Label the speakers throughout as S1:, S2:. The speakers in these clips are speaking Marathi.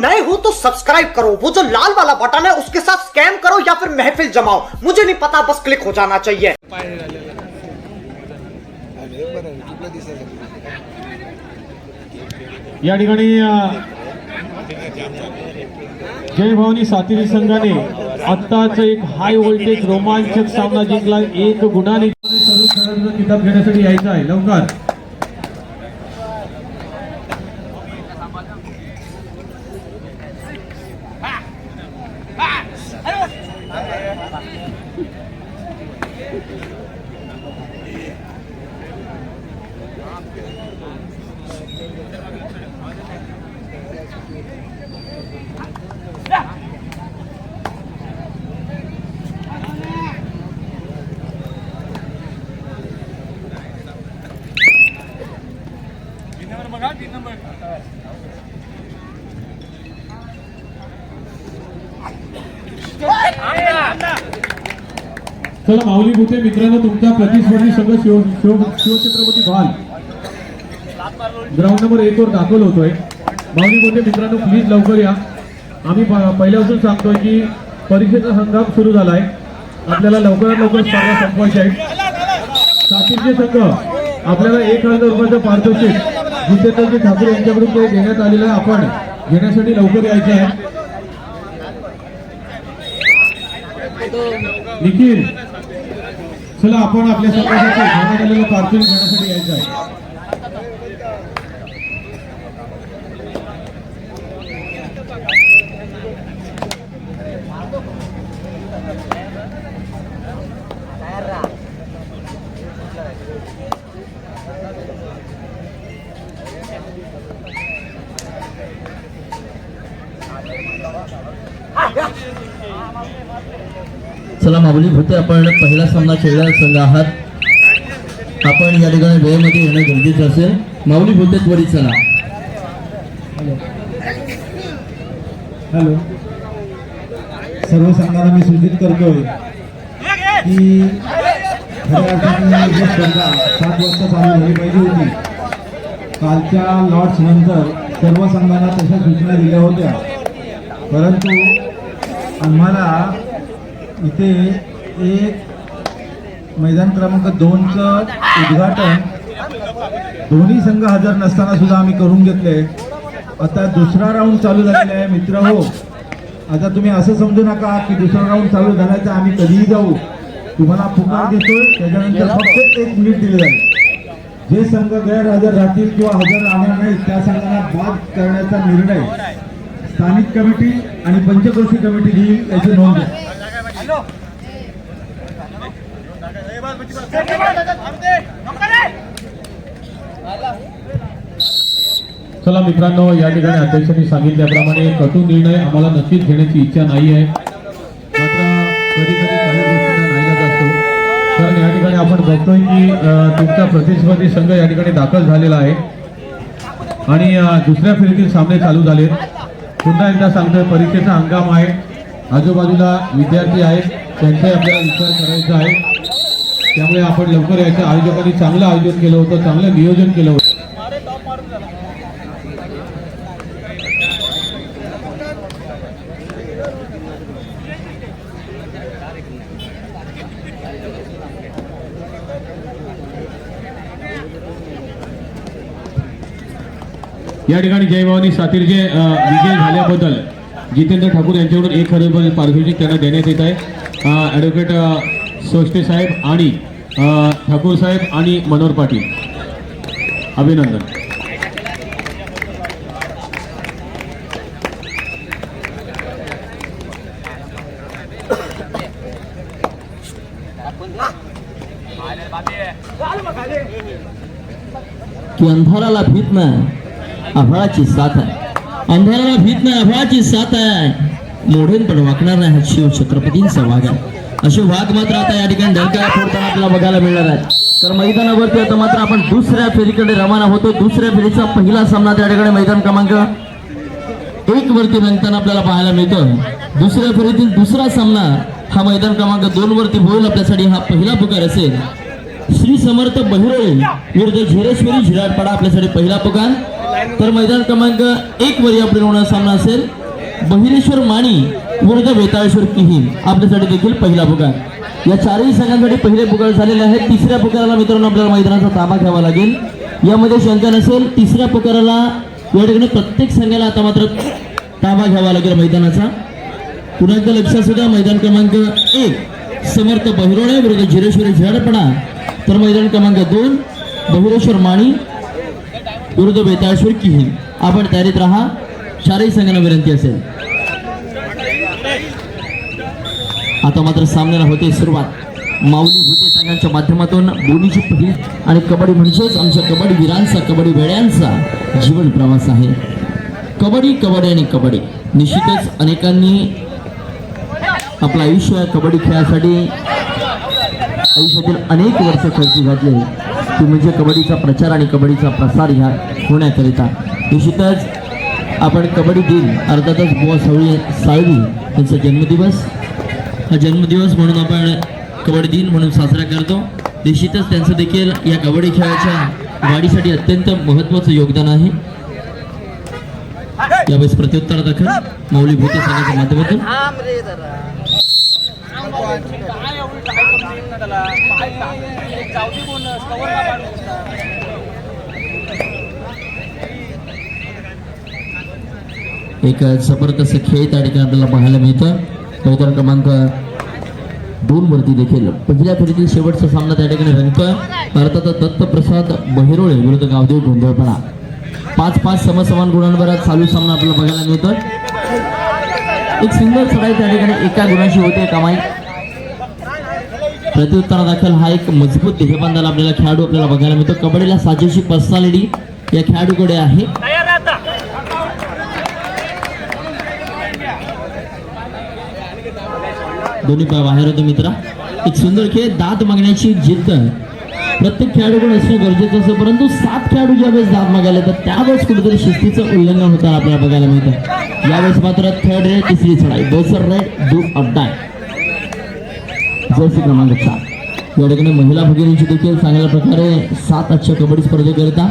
S1: नए हो तो सब्सक्राइब करो। वो जो लाल वाला बटन है उसके साथ स्कैम करो या फिर महफिल जमाओ। मुझे नहीं पता बस क्लिक हो जाना चाहिए।
S2: या ठिकाणी जय भवानी सातेरी संघाने आत्ताच एक हाय व्होल्टेज रोमांचक सामना जिंकला. एक गुणाने. किताब घेण्यासाठी यायचं आहे. लवकर. 아, चला माऊली भूते मित्रांनो तुमचा प्रतिस्पर्धी संघ शिव शिव शिवछत्रपती भाल ग्राउंड नंबर एक वर दाखल होतोय. माऊली भूते मित्रांनो प्लीज लवकर या. आम्ही प- पहिल्यापासून सांगतोय की परीक्षेचा हंगाम सुरू झालाय. आपल्याला लवकरात लवकर स्पर्धा संपवायची आहे सातीरचे संघ आपल्याला एक हजार रुपयाचं पारितोषिक जितेंद्रजी ठाकूर यांच्याकडून ते देण्यात आलेलं आहे. आपण घेण्यासाठी लवकर यायचं आहे. निखिल चला आपण आपल्या संघासाठी घेण्यात आलेलं घेण्यासाठी यायचं आहे.
S3: चला माऊली होते आपण पहिला सामना खेळणारा संघ आहात. आपण या ठिकाणी वेळेमध्ये येणं गरजेचं असेल. माऊली होते त्वरित चला.
S4: हॅलो. सर्व संघांना मी सूचित करतोय की स्पर्धा सात वाजता चालू झाली पाहिजे होती कालच्या लॉट्स नंतर सर्व संघांना तशा सूचना दिल्या होत्या. परंतु आम्हाला इथे एक मैदान क्रमांक दोनचं उद्घाटन. दोन्ही संघ हजर नसताना सुद्धा आम्ही करून घेतले आता दुसरा राऊंड चालू झालेला आहे मित्र हो. आता तुम्ही असं समजू नका की दुसरा राऊंड चालू झाल्याचं आम्ही कधीही जाऊ. तुम्हाला पुकार देतोय त्याच्यानंतर फक्त एक मिनिट दिले जाईल. जे संघ गैरहजर राहतील किंवा हजर राहणार नाही त्या संघाला बाद करण्याचा निर्णय स्थानिक कमिटी आणि पंचक्रोशी कमिटी घेईल याची नोंद. घ्या
S2: चला मित्रांनो या ठिकाणी अध्यक्षांनी सांगितल्याप्रमाणे कटू निर्णय आम्हाला नक्कीच घेण्याची इच्छा नाही आहे. कधी कधी काही गोष्टींना नाईलाज असतो. कारण या ठिकाणी आपण बघतोय की तुमचा प्रतिस्पर्धी संघ या ठिकाणी दाखल झालेला आहे. आणि दुसऱ्या फेरीतील सामने चालू झालेत. पुन्हा एकदा सांगतोय परीक्षेचा हंगाम आहे. आजूबाजूला विद्यार्थी आहेत त्यांचाही आपल्याला विचार करायचा आहे. त्यामुळे आपण लवकर यायचं. आयोजकांनी चांगलं आयोजन केलं होतं चांगलं नियोजन केलं होतं. या ठिकाणी जयभावानी सातीरचे विजय झाल्याबद्दल जितेंद्र ठाकूर यांच्याकडून एक हजार रुपये पारितोषिक त्यांना देण्यात येत आहे. ॲडव्होकेट सोष्टे साहेब आणि ठाकूर साहेब आणि मनोहर पाटील. अभिनंदन.
S3: की अंधाराला भीत नाही आभाळाची साथ आहे. अंधाराला भीत नाही अभावाची साथ आहे. मोढेन पण वाकणार नाही हा शिव छत्रपतींचा वाघ आहे. असे वाघ मात्र आता या ठिकाणी डंका फोडताना आपल्याला बघायला मिळणार आहे. तर मैदानावरती आता मात्र आपण दुसऱ्या फेरीकडे रवाना होतो. दुसऱ्या फेरीचा पहिला सामना त्या ठिकाणी मैदान क्रमांक एक वरती रंगताना आपल्याला पाहायला मिळतं. दुसऱ्या फेरीतील दुसरा सामना हा मैदान क्रमांक दोन वरती होईल. आपल्यासाठी हा पहिला पुकार असेल. श्री समर्थ बहिरोळे विरुद्ध झिरेश्वरी झिराटपाडा आपल्यासाठी पहिला पुकार. तर मैदान क्रमांक एक वर या होणारा सामना असेल. बहिरेश्वर माणी विरुद्ध वेताळेश्वर किहीम आपल्यासाठी देखील पहिला पुकार. या चारही संघांसाठी पहिले पुकार झालेले आहेत. तिसऱ्या पुकाराला मित्रांनो आपल्याला मैदानाचा ताबा घ्यावा लागेल. यामध्ये शंका नसेल तिसऱ्या पुकाराला या ठिकाणी प्रत्येक संघाला आता मात्र ताबा घ्यावा लागेल मैदानाचा. पुन्हा एकदा लक्षात सुद्धा मैदान क्रमांक एक समर्थ बहिरोणे विरुद्ध जिरेश्वरी झेडपणा. तर मैदान क्रमांक दोन बहिरेश्वर माणी विरुद्ध बेताळेश्वर किहीन आपण तयारीत राहा. शारीरिक संघांना विनंती असेल. आता मात्र सामन्याला होते सुरुवात. माऊली होते संघांच्या माध्यमातून. बोलीची पहिली आणि कबड्डी म्हणजेच आमच्या कबड्डी वीरांचा कबड्डी वेड्यांचा जीवन प्रवास आहे. कबड्डी कबड्डी आणि कबड्डी. निश्चितच अनेकांनी आपलं आयुष्य कबड्डी खेळासाठी आयुष्यातील अनेक वर्ष खर्ची घातले ते म्हणजे कबड्डीचा प्रचार आणि कबड्डीचा प्रसार ह्या होण्याकरिता. निश्चितच आपण कबड्डी दिन अर्थातच बुवा सावळी साळवी यांचा जन्मदिवस. हा जन्मदिवस म्हणून आपण कबड्डी दिन म्हणून साजरा करतो. निश्चितच त्यांचं देखील या कबड्डी खेळाच्या वाढीसाठी अत्यंत महत्त्वाचं योगदान आहे. यावेळेस प्रत्युत्तर दाखल. मौली भूते संघाच्या माध्यमातून. एक जबरदस्त खेळ त्या ठिकाणी आपल्याला पाहायला मिळतं. मैदान क्रमांक दोन वरती देखील. पहिल्या फेरीतील शेवटचा सामना त्या ठिकाणी रंगतोय. भारताचा दत्तप्रसाद बहिरोळे विरुद्ध गावदेव गोंधळपणा. पाच पाच समसमान गुणांवर चालू सामना आपल्याला बघायला मिळतो एक सुंदर चढाई त्या ठिकाणी एका गुणाशी होते कमाई. प्रत्युत्तरादाखल हा एक मजबूत देहबांधाला आपल्याला खेळाडू आपल्याला बघायला मिळतो. कबड्डीला साजेशी पर्सनॅलिटी या खेळाडूकडे आहे. दोन्ही पाय बाहेर होतो मित्रा. एक सुंदर खेळ दात मागण्याची जिद्द. प्रत्येक खेळाडूकडे असणं गरजेचं असतं परंतु सात खेळाडू ज्यावेळेस दात मागायला येतात त्यावेळेस कुठेतरी शिस्तीचं उल्लंघन होतं आपल्याला बघायला मिळतं. यावेळेस मात्र थर्ड रेड तिसरी चढाई. दोसर raid do or die jersey क्रमांक चार. या ठिकाणी महिला भगिनींची देखील चांगल्या प्रकारे सात आजच्या कबड्डी स्पर्धेकरिता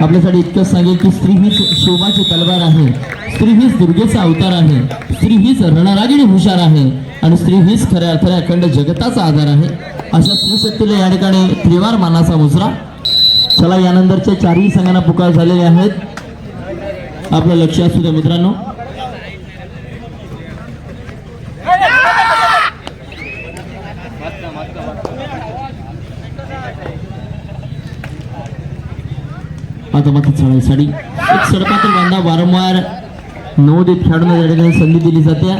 S3: आपल्यासाठी इतकंच सांगेल की स्त्री हीच शोभाची तलवार आहे. स्त्री हीच दुर्गेचा अवतार आहे. स्त्री हीच रणरागिणी हुशार आहे. आणि स्त्री हीच खऱ्या अर्थाने अखंड जगताचा आधार आहे. अशा स्त्रीशक्तीला या ठिकाणी त्रिवार मानाचा मुजरा. चला यानंतरच्या चारही संघांना पुकार झालेले आहेत. आपलं लक्ष असू द्या मित्रांनो. आता मात्र चढाईसाठी एक सडपातळ बांधा वारंवार नवोदित खेळाडूंना या ठिकाणी संधी दिली जाते.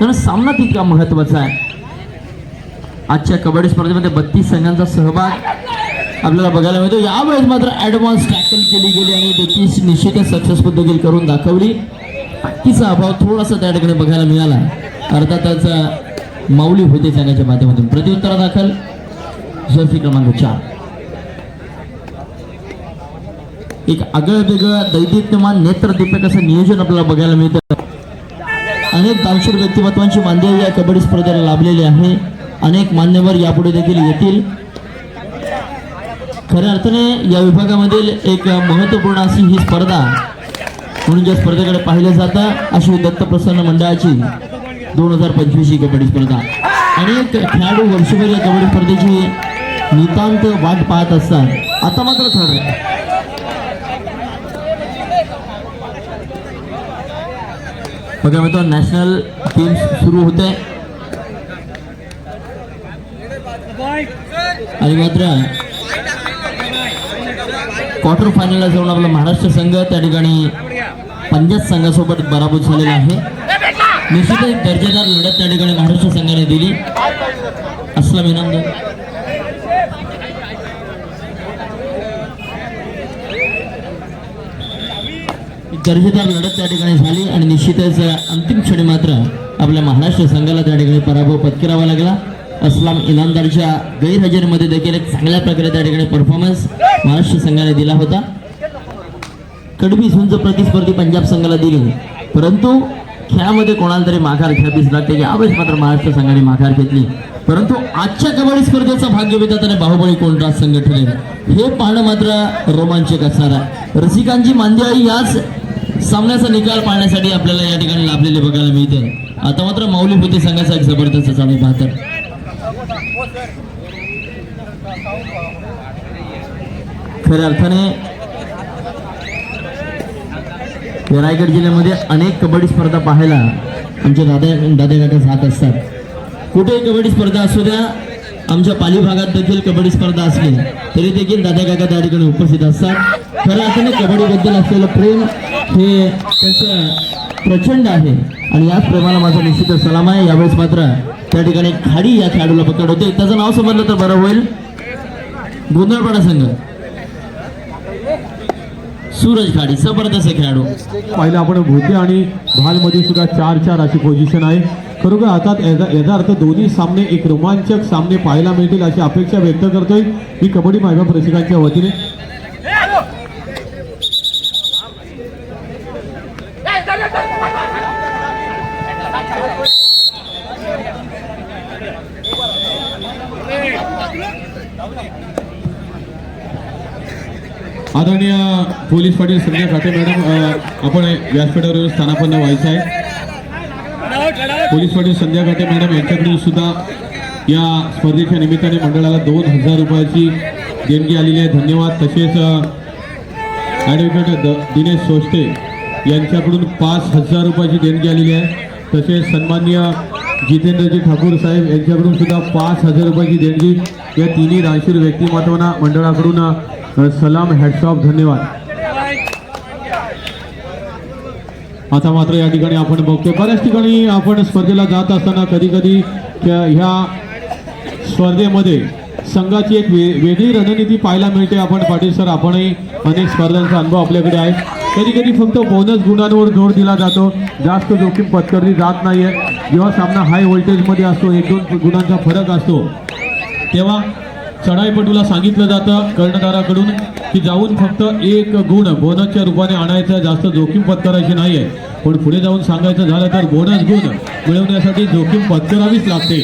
S3: कारण सामना तितका महत्त्वाचा आहे. आजच्या कबड्डी स्पर्धेमध्ये बत्तीस संघांचा सहभाग आपल्याला बघायला मिळतो. यावेळेस मात्र ॲडव्हान्स टॅकल केली गेली आणि देखील निश्चितच सक्सेसफुल देखील करून दाखवली. तिचा अभाव थोडासा त्या ठिकाणी बघायला मिळाला. अर्थातच माऊली होते संघाच्या माध्यमातून. प्रत्युत्तरा दाखल. जर्सी क्रमांक चार. एक आगळं वेगळं दैदिप्यमान नेत्रदीपक असं नियोजन आपल्याला बघायला मिळतं. अनेक दानशूर व्यक्तिमत्वांची मानदेय या कबड्डी स्पर्धेला लाभलेली आहे. अनेक मान्यवर यापुढे देखील येतील. खऱ्या अर्थाने या विभागामधील एक महत्त्वपूर्ण अशी ही स्पर्धा म्हणून ज्या स्पर्धेकडे पाहिलं जातं अशी दत्तप्रसन्न मंडळाची दोन हजार पंचवीस ही कबड्डी स्पर्धा. अनेक खेळाडू वर्षभर या कबड्डी स्पर्धेची नितांत वाट पाहत असतात. आता मात्र ठरलं. बघा मित्र नॅशनल टीम सुरू होते. आणि मात्र क्वार्टर फायनलला जाऊन आपला महाराष्ट्र संघ त्या ठिकाणी पंजाब संघासोबत बराबर झालेला आहे. निश्चितच दर्जेदार लढत त्या ठिकाणी महाराष्ट्र संघाने दिली. असला विनंद दर्जेदार लढत त्या ठिकाणी झाली आणि निश्चितच अंतिम क्षणी मात्र आपल्या महाराष्ट्र संघाला त्या ठिकाणी पराभव पत्करावा लागला. अस्लाम इनामदारच्या गैरहजेरीमध्ये देखील एक चांगल्या प्रकारे त्या ठिकाणी परफॉर्मन्स महाराष्ट्र संघाने दिला होता. कडबी झुंज प्रतिस्पर्धी पंजाब संघाला दिली. परंतु खेळामध्ये कोणाला तरी माघार घ्यावीच लागते यावेळेस मात्र महाराष्ट्र संघाने माघार घेतली. परंतु आजच्या कबड्डी स्पर्धेचा भाग्य विधात्याने बाहुबळी कोणता संघ ठरेल हे पाहणं मात्र रोमांचक असणार आहे. रसिकांची मांदियाळी याच सामन्याचा निकाल पाहण्यासाठी आपल्याला या ठिकाणी लाभलेले बघायला मिळते आता मात्र माऊली होते संघाचा एक जबरदस्त चालू पाहतात खऱ्या अर्थाने रायगड जिल्ह्यामध्ये अनेक कबड्डी स्पर्धा पाहायला आमचे दादा दादा काका जात असतात. कुठेही कबड्डी स्पर्धा असू द्या आमच्या पाली भागात देखील कबड्डी स्पर्धा असली तरी देखील दादा काका त्या ठिकाणी उपस्थित असतात. खरं अर्थाने कबड्डीबद्दल असलेलं प्रेम हे त्यांचं प्रचंड आहे. आणि याच प्रेमाला माझा निश्चित सलाम आहे. यावेळेस मात्र त्या ठिकाणी खाडी या खेळाडूला पकड होते. त्याचं नाव समजलं तर बरं होईल. गोंधळपाडा संघ. सूरज खाडी जबरदस्त खेळाडू.
S2: पाहिलं आपण भोते आणि भालमध्ये सुद्धा चार चार अशी पोझिशन आहे. खरोखर आता याचा याचा अर्थ दोन्ही सामने एक रोमांचक सामने पाहायला मिळतील अशी अपेक्षा व्यक्त करतोय मी कबड्डी मायबाप रसिकांच्या वतीने. आदरणीय पोलीस पाटील संजय काटे मॅडम आपण व्यासपीठावर स्थानापन्न व्हायचं आहे. पोलीस पाटील संध्या काटे मॅडम यांच्याकडून सुद्धा या स्पर्धेच्या निमित्ताने मंडळाला दोन हजार रुपयाची देणगी आलेली आहे. धन्यवाद. तसेच ॲडव्होकेट द दिनेश सोष्टे यांच्याकडून पाच हजार रुपयाची देणगी आलेली आहे. तसेच सन्मान्य जितेंद्रजी ठाकूर साहेब यांच्याकडून सुद्धा पाच हजार रुपयाची देणगी या तिन्ही रायशीर व्यक्तिमत्वांना मंडळाकडून सलाम हॅट्सऑफ धन्यवाद. आता मात्र या ठिकाणी आपण बघतोय बऱ्याच ठिकाणी आपण स्पर्धेला जात असताना कधी कधी ह्या स्पर्धेमध्ये संघाची एक वे वेगळी रणनीती पाहायला मिळते. आपण पाटील सर आपणही अनेक स्पर्धांचा अनुभव आपल्याकडे आहे. कधी कधी फक्त बोनस गुणांवर जोर दिला जातो. जास्त जोखीम पत्करली जात नाहीये. जेव्हा सामना हाय व्होल्टेजमध्ये असतो एक दोन गुणांचा फरक असतो तेव्हा चढाईपटूला सांगितलं जातं कर्णधाराकडून की जाऊन फक्त एक गुण बोनसच्या रूपाने आणायचा जास्त जोखीम पत्करायची नाही आहे पण पुढे जाऊन सांगायचं झालं तर बोनस गुण मिळवण्यासाठी जोखीम पत्करावीच लागते.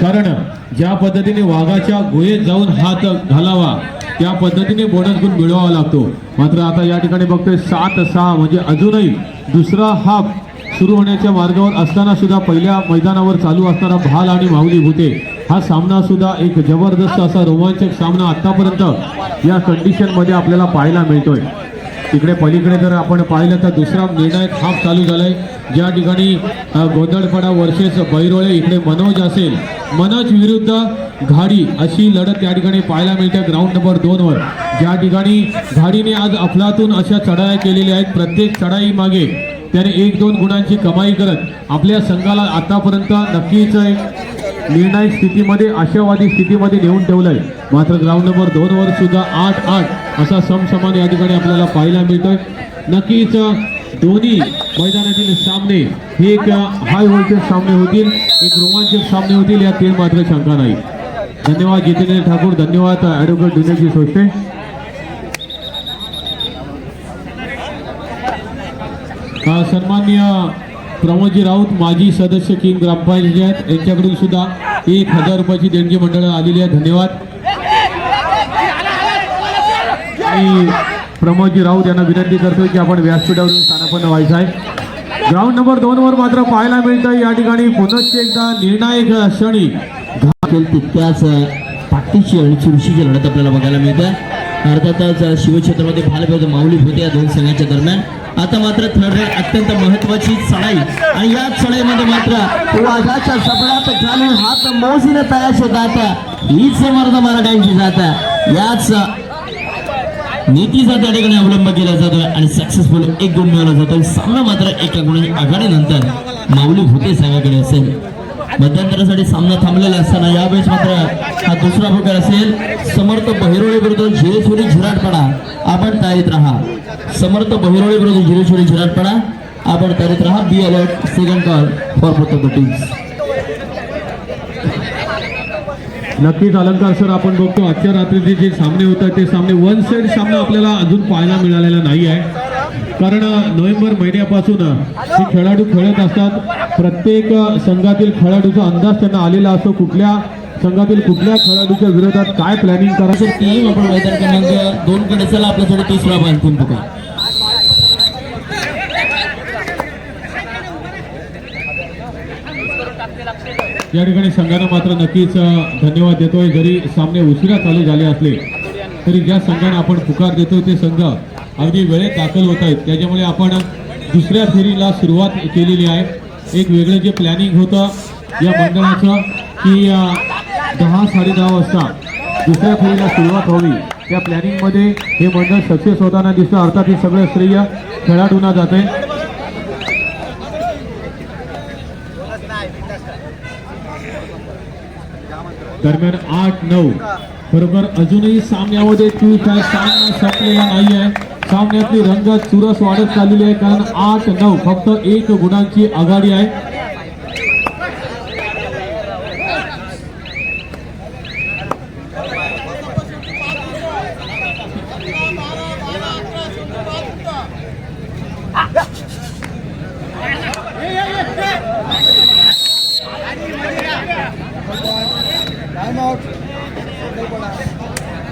S2: कारण ज्या पद्धतीने वाघाच्या गुहेत जाऊन हात घालावा त्या पद्धतीने बोनस गुण मिळवावा लागतो. मात्र आता या ठिकाणी बघतोय सात सहा म्हणजे अजूनही दुसरा हाफ सुरू होण्याच्या मार्गावर असताना सुद्धा पहिल्या मैदानावर चालू असणारा भाल आणि माऊली होते हा सामना सुद्धा एक जबरदस्त असा रोमांचक सामना आतापर्यंत या कंडिशनमध्ये आपल्याला पाहायला मिळतोय. तिकडे पलीकडे जर आपण पाहिलं तर दुसरा निर्णायक हाफ चालू झालाय. ज्या ठिकाणी अ, गोंधळपाडा वर्षेस बैरोळे इकडे मनोज असेल. मनोज विरुद्ध घाडी अशी लढत त्या ठिकाणी पाहायला मिळते ग्राउंड नंबर दोन वर. ज्या ठिकाणी घाडीने आज अफलातून अशा चढाया केलेल्या आहेत. प्रत्येक चढाई मागे त्याने एक दोन गुणांची कमाई करत आपल्या संघाला आतापर्यंत नक्कीच एक निर्णायक स्थितीमध्ये आशावादी स्थितीमध्ये नेऊन ठेवलंय. मात्र ग्राउंड नंबर दोन वर सुद्धा आठ आठ असा समसमान या ठिकाणी आपल्याला पाहायला मिळतोय. नक्कीच दोन्ही मैदानातील सामने हे एक हाय व्होल्टेज सामने होतील. एक रोमांचक सामने होतील. या तीन मात्र शंका नाही. धन्यवाद जितेंद्र ठाकूर. धन्यवाद ॲडव्होकेट दिनेशजी सोष्टे. अ, सन्माननीय प्रमोदजी राऊत माजी सदस्य किंग ग्रामपंचायत यांच्याकडून सुद्धा एक हजार रुपयाची देणगी मंडळ आलेली आहे. धन्यवाद. आणि प्रमोदजी राऊत यांना विनंती करतो की आपण व्यासपीठावरून स्थानापन्न व्हायचं आहे. ग्राउंड नंबर दोन वर मात्र पाहायला मिळतं या ठिकाणी पुनश्च एकदा निर्णायक क्षणी
S3: तितक्याच ताकदीची आणि चुरशीची लढत आपल्याला बघायला मिळते. अर्थातच शिवक्षेत्रामध्ये भालभेद माऊली होते या दोन संघाच्या दरम्यान. आता मात्र थर्ड अत्यंत महत्वाची चढाई. आणि या चढाईमध्ये मात्र वाघाच्या सपड्यात घालून हात मोजीने तयार होतात हीच समर्थ मराठ्यांची जात याच नीतीचा त्या ठिकाणी अवलंब केला जातोय आणि सक्सेसफुल एक गुण मिळवला जातोय. सामना मात्र एका गुणाची आघाडीनंतर माऊली भुते संघाकडे असेल. मध्यंतरासाठी सामना थांबलेला असताना यावेळेस मात्र हा दुसरा प्रकार असेल. समर्थ बहिरोळी विरुद्ध झिरेश्वरी झिराटपडा आपण तयारीत राहा. समर्थ बहिरोळी विरुद्ध झिरेश्वरी झिराटपणा. आपण तयारीत राहा. Be alert second call for प्रोटोकॉटिव्स
S2: नक्कीच अलंकार सर आपण बघतो आजच्या रात्रीचे जे सामने होतात ते सामने वन साइड सामना आपल्याला अजून पाहायला मिळालेला नाही आहे कारण नोव्हेंबर महिन्यापासून हे खेळाडू खेळत असतात. प्रत्येक संघातील खेळाडूचा अंदाज त्यांना आलेला असतो. कुठल्या संघातील कुठल्या खेळाडूच्या विरोधात काय प्लॅनिंग करायचं?
S3: टीम आपण मैदान क्रमांक दोन कडे चला. आपल्यासाठी तिसरा बॉल अंतिम पुकार
S2: या ठिकाणी संघानं मात्र नक्कीच धन्यवाद देतोय. जरी सामने उशिरा चालू झाले असले तरी ज्या संघाने आपण पुकार देतोय ते संघ अगदी वेळेत दाखल होत आहेत. त्याच्यामुळे आपण दुसऱ्या फेरीला सुरुवात केलेली आहे. एक वेगळं जे प्लॅनिंग होतं या मंडळाचं की अ, दहा साडेदहा वाजता दुसऱ्या फेरीला सुरुवात व्हावी. त्या प्लॅनिंगमध्ये हे मंडळ सक्सेस होताना दिसतं. अर्थात हे सगळं श्रेय खेळाडूंना जाते. दरम्यान आठ नऊ. बरोबर. अजूनही सामन्यामध्ये ट्विस्ट काय सामना संपलेला नाही आहे सामन्यातली रंगत चुरस वाढत चाललेली आहे. कारण आठ नऊ फक्त एक गुणांची आघाडी आहे.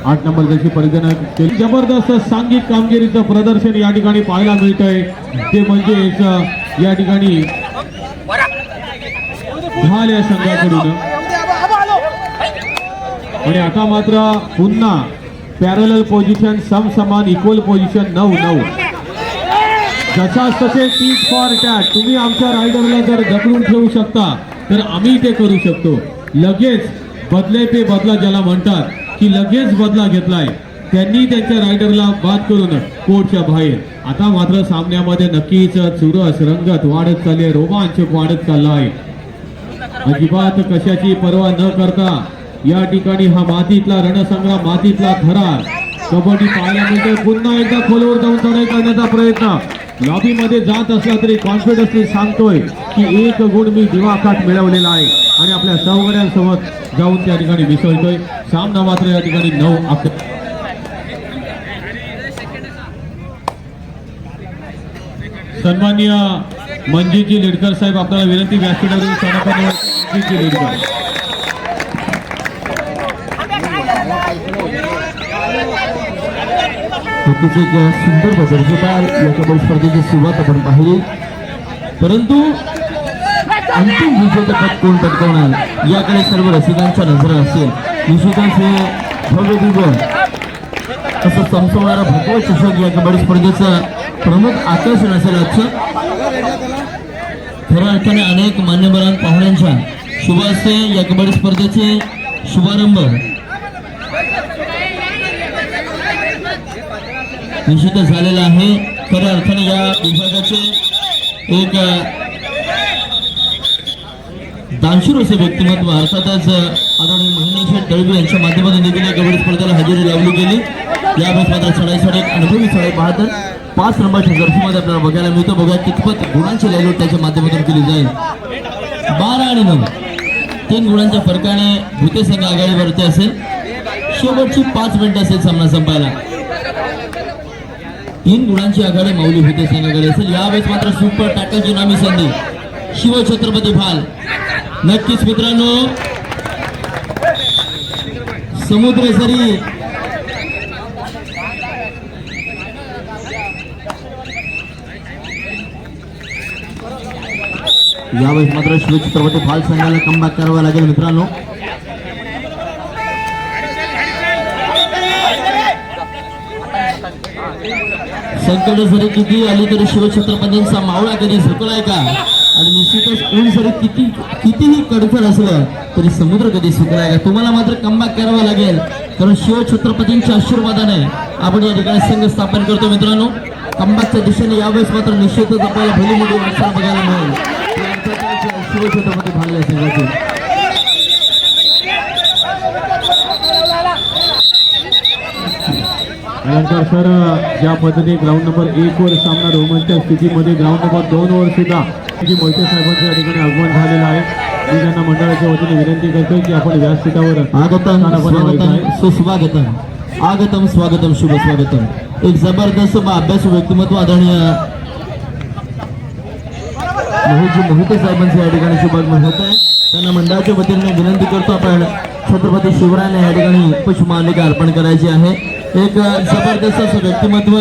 S2: आठ नंबर जशी परिधान केली. जबरदस्त सांघिक कामगिरीचं प्रदर्शन या ठिकाणी पाहायला मिळत आहे ते म्हणजेच या ठिकाणी ढाल या संघाकडून. आणि आता मात्र पुन्हा पॅरल पोझिशन समसमान इक्वल पोझिशन नऊ नऊ. जसा तसे टीच फॉर टॅट तुम्ही आमच्या रायडरला जर जखडून ठेवू शकता तर आम्ही ते करू शकतो. लगेच बदले पे बदला ज्याला म्हणतात. की लगेच बदला घेतलाय. त्यांनी त्यांच्या रायडरला बाद करून कोर्टच्या बाहेर. आता मात्र सामन्यामध्ये नक्कीच चुरस रंगत वाढत चालली आहे. रोमांचक वाढत चालला आहे. अजिबात कशाची पर्वा न करता या ठिकाणी हा मातीतला रणसंग्राम मातीतला थरार. कबड्डी पाहायला मिळते पुन्हा एकदा खोलवर जाऊन चढाई करण्याचा प्रयत्न. लॉबीमध्ये जात असला तरी कॉन्फिडन्सली सांगतोय की एक गुण मी दिवाखाट मिळवलेला आहे. आणि आपल्या सहगड्यांसोबत जाऊन त्या ठिकाणी मिसळतोय. सामना मात्र या ठिकाणी नऊ अकरा सन्माननीय मंजीजी लेडकर साहेब आपल्याला विनंती व्यासपीठावरील स्थानापन्न मंजीजी लेडकर.
S3: नक्कीच एक सुंदर प्रदर्शिता या कबड्डी स्पर्धेची सुरुवात आपण पाहिली. परंतु अंतिम विजेतेपद कोण पटकवणार? याकडे सर्व रसिकांच्या नजर असेल निश्चितच हे भव्य दिव्य असं चमचवणारा भगवत चषक या कबड्डी स्पर्धेचं प्रमुख आकर्षण असेल आजचं खऱ्या अर्थाने अनेक मान्यवरां पाहुण्यांच्या शुभ हस्ते या कबड्डी स्पर्धेचे शुभारंभ. निश्चित झालेला आहे. खऱ्या अर्थाने या विभागाचे एक दानशूर असे व्यक्तिमत्व अर्थातच आदरणीय महिनेश्वर दळवी यांच्या माध्यमातून देखील या कबड्डी स्पर्धेला हजेरी लावली गेली. या मात्र साडेसाडे अनुभवी साडे पाहतात. पाच नंबरच्या जर्सीमध्ये आपल्याला बघायला मिळतं. बघा कितपत गुणांची लॅलोट त्याच्या माध्यमातून केली जाईल. बारा आणि नऊ. तीन गुणांच्या फरकाने भूते संघ आघाडीवरती असेल. शेवटची पाच मिनिटं असेल सामना संपायला. तीन गुणांची आघाडी माऊली होते संघाकडे असेल. यावेळेस मात्र सुपर टॅकलची नामी संधी. शिवछत्रपती भाल नक्कीच मित्रांनो समुद्र सरी. यावेळेस मात्र शिवचित्रपती फाल संघाला कमबॅक करावा लागेल मित्रांनो. संकट जरी किती आली तरी शिवछत्रपतींचा मावळा कधी झुकलाय का? आणि निश्चितच ऊन जरी किती कितीही कडकड असलं तरी समुद्र कधी सुकला का तुम्हाला मात्र कमबॅक करावा लागेल. कारण शिवछत्रपतींच्या आशीर्वादाने आपण या ठिकाणी संघ स्थापन करतो मित्रांनो. कमबॅकच्या दिशेने यावेळेस मात्र निश्चितच आपल्याला भली मोठी वाटचाल बघायला मिळेल. शिवछत्रपती भाल्या संघाची
S2: त्यानंतर सर ज्या पद्धतीने ग्राउंड नंबर एक वर सामना रोमांच्या स्थितीमध्ये ग्राउंड नंबर दोन वर सुद्धा मोहिते साहेबांचं या ठिकाणी आगमन झालेलं आहे. मी त्यांना मंडळाच्या वतीने विनंती करतोय की आपण व्यासपीठावर
S3: आगतम सुस्वागतम. आगतम स्वागतम शुभ स्वागतम. एक जबरदस्त अभ्यासू व्यक्तिमत्व आदरणीय मोहितजी मोहिते साहेबांचे या ठिकाणी शुभागमन होत आहे. त्यांना मंडळाच्या वतीने विनंती करतो आपण छत्रपती शिवरायांना या ठिकाणी पुष्पमालिका अर्पण करायची आहे. एक जबरदस्त असं व्यक्तिमत्व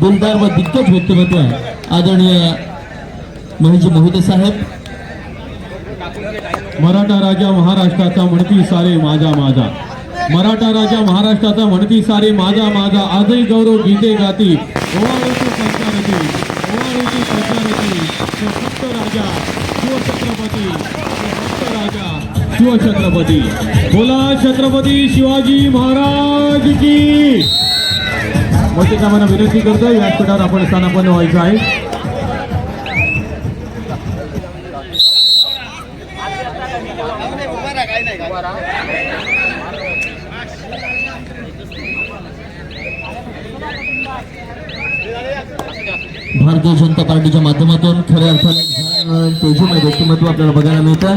S3: दिलदार व दिग्गज व्यक्तिमत्व आहे. आदरणीय माहिती मोहिते साहेब.
S2: मराठा राजा महाराष्ट्राचा म्हणती सारे माझा माझा. मराठा राजा महाराष्ट्राचा म्हणती सारे माझा माझा. आजही गौरव गीते गाती. ओवाळीची संचारती ओवाळीची संचारती भक्त राजा. शिवछत्रपती तो भक्त राजा. शिवछत्रपती बोला छत्रपती शिवाजी महाराज की. मोठे कामांना विनंती करतो व्यासपीठावर आपण स्थानापन्न व्हायचं आहे.
S3: भारतीय जनता पार्टीच्या माध्यमातून खऱ्या अर्थाने एक व्यक्तिमत्व आपल्याला बघायला मिळतं.